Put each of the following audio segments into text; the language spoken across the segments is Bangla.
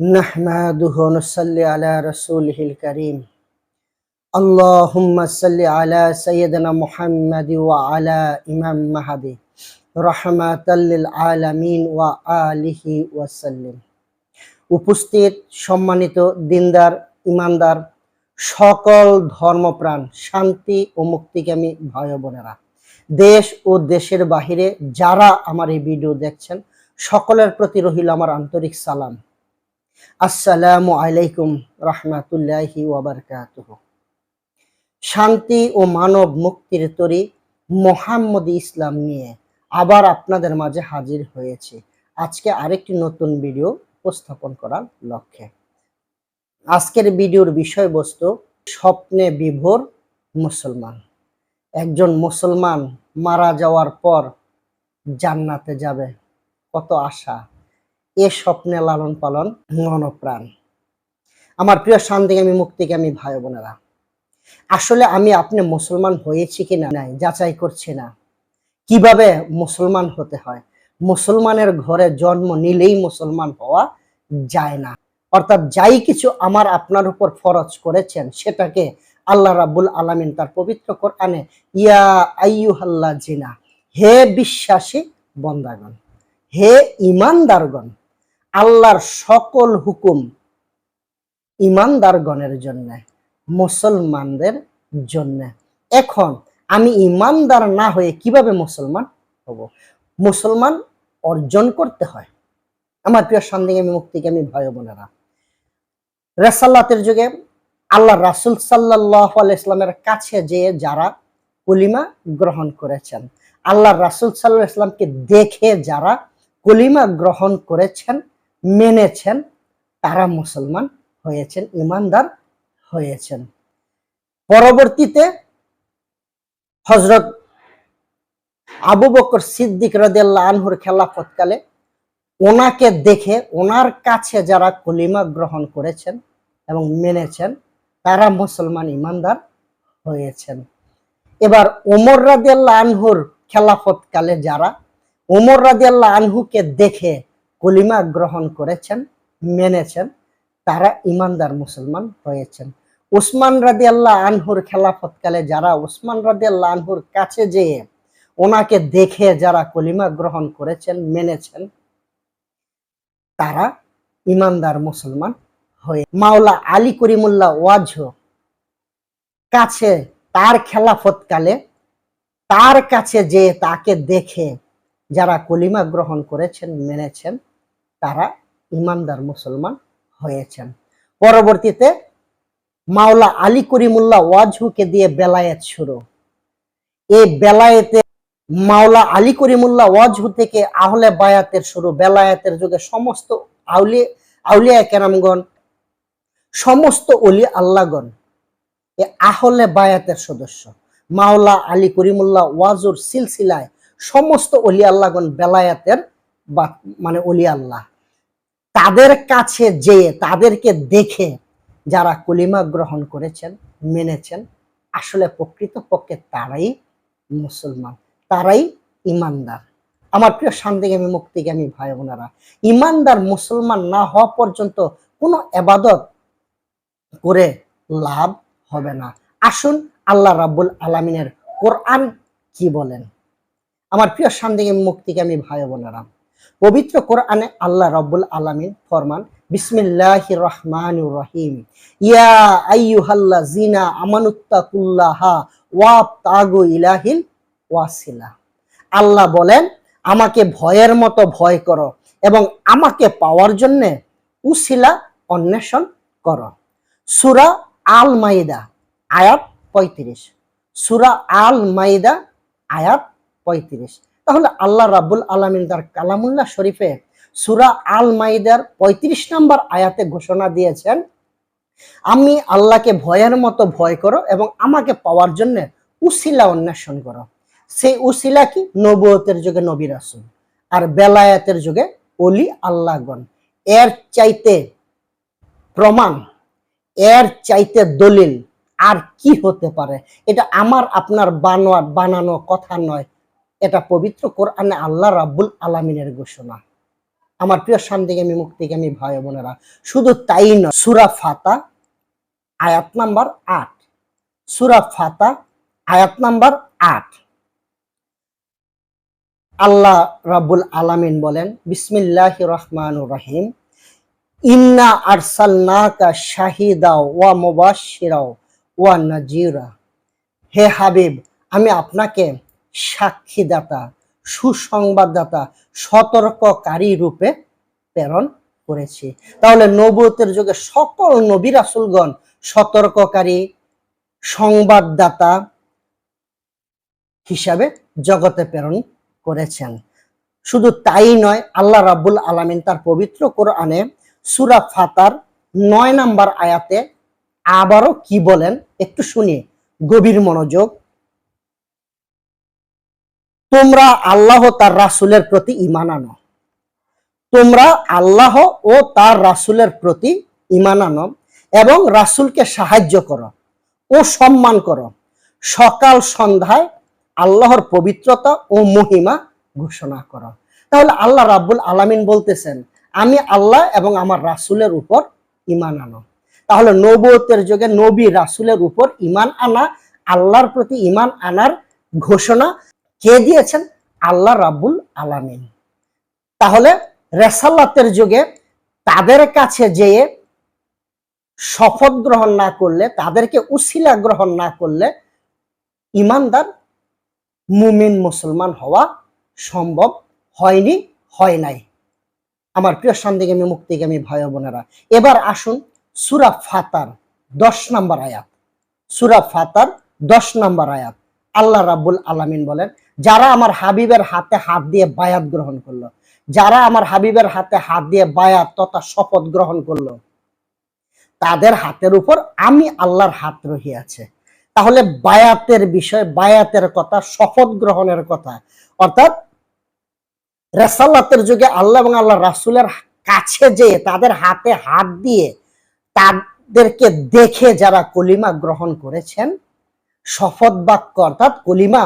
نحمده ونصلي على رسوله الكريم اللهم صل على سيدنا محمد وعلى إمام مهدي رحمة للعالمين وآله وسلم উপস্থিত সম্মানিত দিনদার ইমানদার সকল ধর্মপ্রাণ শান্তি ও মুক্তিকামী ভাই ও বোনেরা দেশ ও দেশের বাহিরে যারা আমার এই ভিডিও দেখছেন সকলের প্রতি রহিল আমার আন্তরিক সালাম আসসালামু আলাইকুম রহমাতুল্লাহি ওয়াবারকাতুহ শান্তি ও মানব মুক্তির তরি মোহাম্মদ ইসলাম নিয়ে আবার আপনাদের মাঝে হাজির হয়েছে। আজকে আরেকটি নতুন ভিডিও উপস্থাপন করার লক্ষ্যে। আজকের ভিডিওর বিষয়বস্তু, স্বপ্নে বিভোর মুসলমান। একজন মুসলমান মারা যাওয়ার পর জান্নাতে যাবে, কত আশা। এ স্বপ্নে লালন পালন মনপ্রাণ আমার প্রিয় শান্তিকামী মুক্তিকামী ভাই বোনেরা, আসলে আমি আপনি মুসলমান হয়েছি কিনা নাই, যাচাই করছি না। কীভাবে মুসলমান হতে হয়? মুসলমানের ঘরে জন্ম নিলেই মুসলমান হওয়া যায় না। অর্থাৎ যাই কিছু আমার আপনার উপর ফরজ করেছেন, সেটাকে আল্লাহ রাব্বুল আলামিন তার পবিত্র কোরআনে, ইয়া আইয়ুহাল্লাহ জিনা হে বিশ্বাসী বন্দাগণ, হে ইমানদারগণ আল্লাহর সকল হুকুম ইমানদারগণের জন্য, মুসলমানদের জন্য। এখন আমি ইমানদার না হয়ে কীভাবে মুসলমান হব? মুসলমান অর্জন করতে হয়। আমার প্রিয় মুক্তিকে, আমি ভাই বোনেরা। রেসাল্লাতের যুগে আল্লাহ রাসুল সাল্লাহ ইসলামের কাছে যেয়ে যারা কলিমা গ্রহণ করেছেন, আল্লাহ রাসুল সাল্লাহ ইসলামকে দেখে যারা কলিমা গ্রহণ করেছেন মেনেছেন, তারা মুসলমান হয়েছেন, ইমানদার হয়েছেন। পরবর্তীতে হজরত আবু বকর সিদ্দিক রদেল্লা আনহুর খেলাফতকালে ওনাকে দেখে ওনার কাছে যারা কলিমা গ্রহণ করেছেন এবং মেনেছেন, তারা মুসলমান ইমানদার হয়েছেন। এবার ওমর রাদিয়াল্লাহ আনহুর খেলাফতকালে যারা, ওমর রাদিয়াল্লাহ আনহুকে দেখে কলিমা গ্রহণ করেছেন, মেনেছেন, তারা ইমানদার মুসলমান হয়েছেন। উসমান রাদি আল্লাহ আনহুর খেলাফতকালে যারা উসমান রাদি আল্লাহ আনহুর কাছে যেয়ে ওনাকে দেখে যারা কলিমা গ্রহণ করেছেন, মেনেছেন, তারা ইমানদার মুসলমান হয়ে মাওলা আলী করিমুল্লাহ ওয়াজ কাছে তার খেলাফতকালে তার কাছে যে তাকে দেখে যারা কলিমা গ্রহণ করেছেন, মেনেছেন তারা ইমানদার মুসলমান হয়েছেন। পরবর্তীতে মাওলা আলী করিমুল্লাহ ওয়াজহুকে দিয়ে বেলায়েত শুরু। এই বেলায়েতে মাওলা আলী করিমুল্লাহ ওয়াজহু থেকে আহলে বায়াতের শুরু। বেলায়েতের যুগে সমস্ত আউলিয়া আউলিয়া কেরামগণ, সমস্ত অলি আল্লাহগণ এ আহলে বায়াতের সদস্য। মাওলা আলী করিমুল্লাহ ওয়াজুর সিলসিলায় সমস্ত অলি আল্লাহগণ বেলায়াতের বা মানে অলি আল্লাহ। তাদের কাছে যেয়ে, তাদেরকে দেখে যারা কলিমা গ্রহণ করেছেন, মেনেছেন, আসলে প্রকৃত পক্ষে তারাই মুসলমান, তারাই ইমানদার। আমার প্রিয় শান্তিগামী মুক্তিগামী ভাই বোনেরা, ইমানদার মুসলমান না হওয়া পর্যন্ত কোনো এবাদত করে লাভ হবে না। আসুন আল্লাহ রাব্বুল আলমিনের কোরআন কি বলেন? আমার প্রিয় শান্তিগামী মুক্তিগামী ভাই বোনেরা পবিত্র কোরআনে আল্লাহ রব্বুল আলামিন ফরমান বিসমিল্লাহ রহমান রহিম। ইয়া আইয়ুহাল্লা জিনা আমানুত্তাকুল্লাহা ওয়াব তাগু ইলাহিল ওয়াসিলা। আল্লাহ বলেন, আমাকে ভয়ের মতো ভয় করো এবং আমাকে পাওয়ার জন্য উসিলা অন্বেষণ করো। সুরা আল মাইদা আয়াত পঁয়ত্রিশ। সুরা আল মাইদা আয়াত পঁয়ত্রিশ। তাহলে আল্লাহ রাব্বুল আলমিন তার কালামুল্লাহ শরীফে সুরা আল মাইদার পঁয়ত্রিশ নম্বর আয়াতে ঘোষণা দিয়েছেন, আমি আল্লাহকে ভয়ের মতো ভয় করো এবং আমাকে পাওয়ার জন্য উসিলা অন্বেষণ করো। সেই উসিলা কি? নবুয়তের যুগে নবী রাসুল। আর বেলায়াতের যুগে অলি আল্লাহগণ। এর চাইতে প্রমাণ, এর চাইতে দলিল আর কি হতে পারে? এটা আমার, আপনার বানোয়ার, বানানো কথা নয়। এটা পবিত্র কোরআনে আল্লাহ রাব্বুল আলামিনের ঘোষণা। আমার প্রিয় শান্তিগামী মুক্তিগামী ভাই বোনেরা, শুধু তাই নয়, সুরা ফাতা, আয়াত নাম্বার আট। সুরা ফাতা, আয়াত নাম্বার আট। আল্লাহ রাব্বুল আলামিন বলেন বিসমিল্লাহ রহমান রহিম, ইন্না আরসালনাকা শাহিদা ওয়া মুবাশশিরা ওয়া নাজিরা। হে হাবিব, আমি আপনাকে সাক্ষীদাতা, সুসংবাদদাতা, সতর্ককারী রূপে প্রেরণ করেছি। তাহলে নবুয়তের যুগে সকল নবী রাসুলগণ সতর্ককারী, সংবাদদাতা হিসাবে জগতে প্রেরণ করেছেন। শুধু তাই নয়, আল্লাহ রাব্বুল আলামিন তার পবিত্র কোরআনে সুরা ফাতার নয় নাম্বার আয়াতে আবারও কি বলেন একটু শুনি গভীর মনোযোগ তোমরা আল্লাহ তার রাসুলের প্রতি ইমান আনো। তোমরা আল্লাহ ও তার রাসুলের প্রতি ইমান আনো এবং রাসুলকে সাহায্য করো ও সম্মান করো। সকাল সন্ধ্যায় আল্লাহর পবিত্রতা ও মহিমা ঘোষণা করো। তাহলে আল্লাহ রাব্বুল আলামিন বলতেছেন, আমি আল্লাহ এবং আমার রাসুলের উপর ইমান আনো। তাহলে নবতের যুগে নবী রাসুলের উপর ইমান আনা, আল্লাহর প্রতি ইমান আনার ঘোষণা কে দিয়েছেন? আল্লাহ রাব্বুল আলামিন। তাহলে রেসাল্লাতের যুগে তাদের কাছে যেয়ে শপথ গ্রহণ না করলে, তাদেরকে উশিলা গ্রহণ না করলে ইমানদার, মুমিন, মুসলমান হওয়া সম্ভব হয়নি, হয় নাই। আমার প্রিয় সন্দিগামী, মুক্তিগামী ভাই বোনেরা, এবার আসুন সুরা ফাতার দশ নম্বর আয়াত। সুরা ফাতার দশ নম্বর আয়াত। আল্লাহ রাব্বুল আলামিন বলেন যারা আমার হাবিবের হাতে হাত দিয়ে বায়াত গ্রহণ করল, যারা আমার হাবিবের হাতে হাত দিয়ে বায়াত তথা শপথ গ্রহণ করল, তাদের হাতের উপর আমি আল্লাহর হাত রহিয়াছে। তাহলে বায়াতের বিষয়, বায়াতের কথা, শপথ গ্রহণের কথা, অর্থাৎ রেসাল্লাতের যুগে আল্লাহ এবং আল্লাহ রাসুলের কাছে যে তাদের হাতে হাত দিয়ে তাদেরকে দেখে যারা কলিমা গ্রহণ করেছেন, শপথ বাক্য অর্থাৎ কলিমা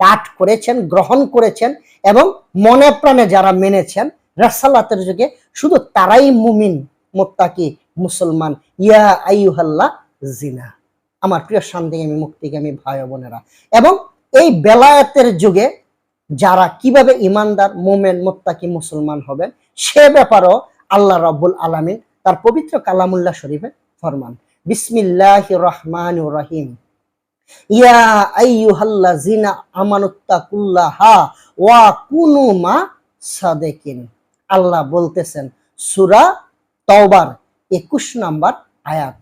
পাঠ করেছেন, গ্রহণ করেছেন এবং মনে প্রাণে যারা মেনেছেন রেসাল্লাতের যুগে শুধু তারাই মুমিন, মোত্তাকি মুসলমান। ইয়া আইহাল্লা জিনা। আমার প্রিয় শান্তিগামী মুক্তিগামী ভাই বোনেরা। এবং এই বেলায়াতের যুগে যারা কীভাবে ইমানদার, মোমেন, মোত্তাকি মুসলমান হবেন, সে ব্যাপারও আল্লাহ রব্বুল আলামিন তার পবিত্র কালামুল্লাহ শরীফে ফরমান। বিসমিল্লাহ রহমান রহিম। ইয়া আইয়ুহাল্লাযিনা আমানুত্তাকুল্লাহা ওয়া কুনু মা সাদেকিন। আল্লাহ বলতেছেন, সূরা তওবার 21 নাম্বার আয়াত।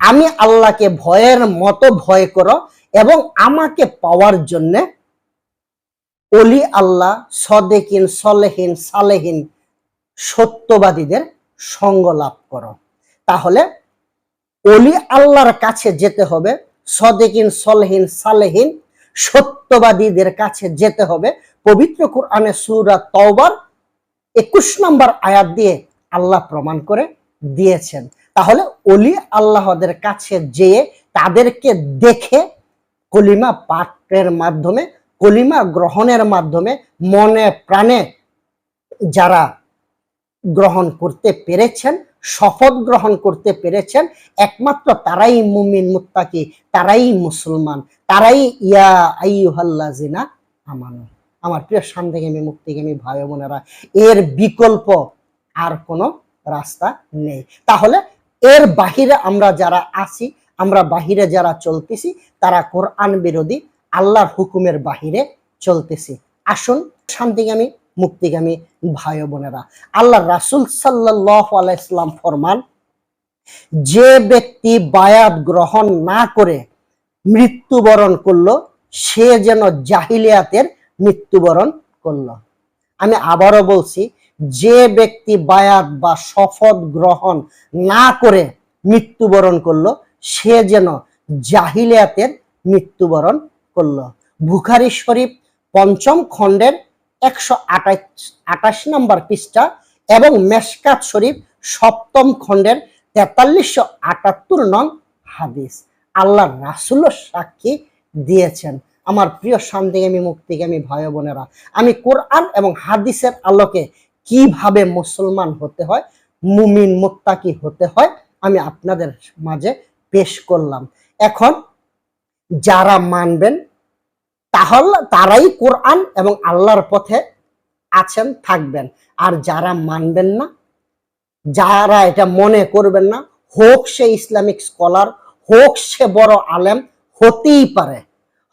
আমি আল্লাহকে ভয়ের মতো ভয় করো এবং আমাকে পাওয়ার জন্য অলি আল্লাহ, সদেকিন, সলেহীন, সালেহীন সত্যবাদীদের সঙ্গ লাভ করো। তাহলে অলি আল্লাহর কাছে যেতে হবে সদেকিন, সলেহীন, সালেহীন, সত্যবাদীদের কাছে যেতে হবে। পবিত্র কোরআনে সুরা তওবার একুশ নম্বর আয়াত দিয়ে আল্লাহ প্রমাণ করে দিয়েছেন। তাহলে অলি আল্লাহদের কাছে যেয়ে তাদেরকে দেখে কলিমা পাঠের মাধ্যমে, কলিমা গ্রহণের মাধ্যমে মনে প্রাণে যারা গ্রহণ করতে পেরেছেন শপথ গ্রহণ করতে পেরেছেন। একমাত্র তারাই মুমিন মুত্তাকি, তারাই মুসলমান, তারাই ইয়া আইহাল্লাজিনা আমানু। আমার প্রিয় শান্তিগামী মুক্তিগামী ভাই বোনেরা, এর বিকল্প আর কোনো রাস্তা নেই। তাহলে এর বাহিরে আমরা যারা আছি, আমরা বাহিরে যারা চলতেছি, তারা কোরআন বিরোধী, আল্লাহর হুকুমের বাহিরে চলতেছি। আসুন, শান্তিগামী মুক্তিগামী ভাই বোনেরা। আল্লাহ রাসুল সাল্লাহ ফরমান, যে ব্যক্তি বায়াত গ্রহণ না করে মৃত্যুবরণ করল, সে যেন জাহিলিয়াতের মৃত্যুবরণ করল। আমি আবারও বলছি, যে ব্যক্তি বায়াত বা শপথ গ্রহণ না করে মৃত্যুবরণ করল, সে যেন জাহিলিয়াতের মৃত্যুবরণ করল। বুখারি শরীফ পঞ্চম খণ্ডের একশো আঠাশ নম্বর পৃষ্ঠা এবং মেশকাত শরীফ সপ্তম খণ্ডের তেতাল্লিশশো আটাত্তর নং হাদিস। আল্লাহ রাসুল সাক্ষী দিয়েছেন। আমার প্রিয় শান্তিগামী মুক্তিগামী ভাই বোনেরা, আমি কোরআন এবং হাদিসের আলোকে কীভাবে মুসলমান হতে হয়, মুমিন, মুত্তাকি হতে হয়, আমি আপনাদের মাঝে পেশ করলাম। এখন যারা মানবেন তাহলে তারাই কোরআন এবং আল্লাহর পথে আছেন, থাকবেন। আর যারা মানবেন না, যারা এটা মনে করবেন না, হোক সে ইসলামিক স্কলার, হোক সে বড় আলেম, হতেই পারে।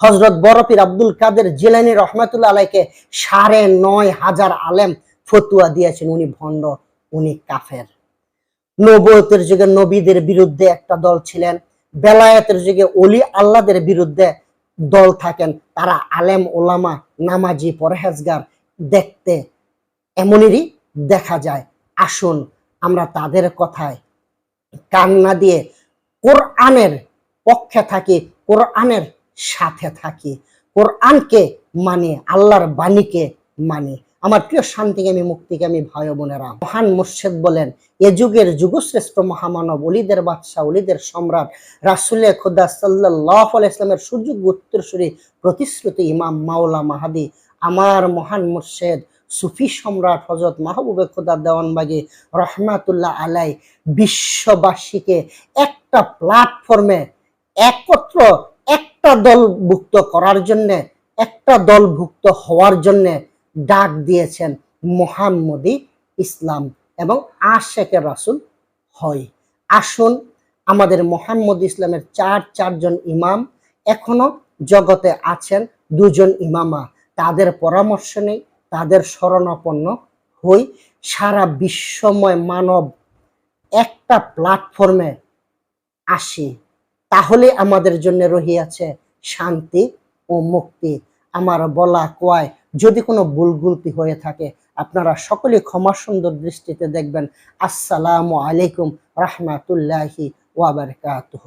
হজরত বরফির আব্দুল কাদের জিলানি রহমাতুল্লাহ আলাইকে সাড়ে নয় হাজার আলেম ফতুয়া দিয়েছেন। উনি ভণ্ড, উনি কাফের। নবতের যুগে নবীদের বিরুদ্ধে একটা দল ছিলেন, বেলায়েতের যুগে অলি আল্লাদের বিরুদ্ধে দল থাকেন, তারা আলেম, ওলামা, নামাজি, পরহেজগার, দেখতে এমনেরই দেখা যায়। আসুন আমরা তাদের কথায় কান না দিয়ে কোরআনের পক্ষে থাকি, কোরআনের সাথে থাকি। কোরআনকে মানি, আল্লাহর বাণীকে মানি। আমার প্রিয় শান্তিকামী মুক্তিকামী ভাই বোনেরা, মহান মুর্শেদ বলেন, এ যুগের যুগশ্রেষ্ঠ মহামানব অলিদের বাদশাহ অলিদের সম্রাট, রাসুলে খুদা সাল্লাহ ইসলামের সুযোগ উত্তরসূরি প্রতিশ্রুতি ইমাম মাওলা মাহাদি, আমার মহান মুর্শেদ সুফি সম্রাট হজরত মাহবুবে খোদা দেওয়ানবাগি রহমাতুল্লাহ আলাই বিশ্ববাসীকে একটা প্ল্যাটফর্মে একত্র একটা দলভুক্ত করার জন্যে, একটা দলভুক্ত হওয়ার জন্য ডাক দিয়েছেন মোহাম্মদী ইসলাম এবং আশেকের রাসুল হয়। আসুন, আমাদের মোহাম্মদ ইসলামের চার, চারজন ইমাম এখনও জগতে আছেন, দুজন ইমামা। তাদের পরামর্শ নেই, তাদের শরণাপন্ন হই। সারা বিশ্বময় মানব একটা প্ল্যাটফর্মে আসি। তাহলে আমাদের জন্য রহিয়াছে শান্তি ও মুক্তি। আমার বলা কয় যদি কোনো ভুলগুলতি হয়ে থাকে, আপনারা সকলে ক্ষমা সুন্দর দৃষ্টিতে দেখবেন। আসসালামু আলাইকুম, রহমাতুল্লাহি ওয়াবারকাতুহ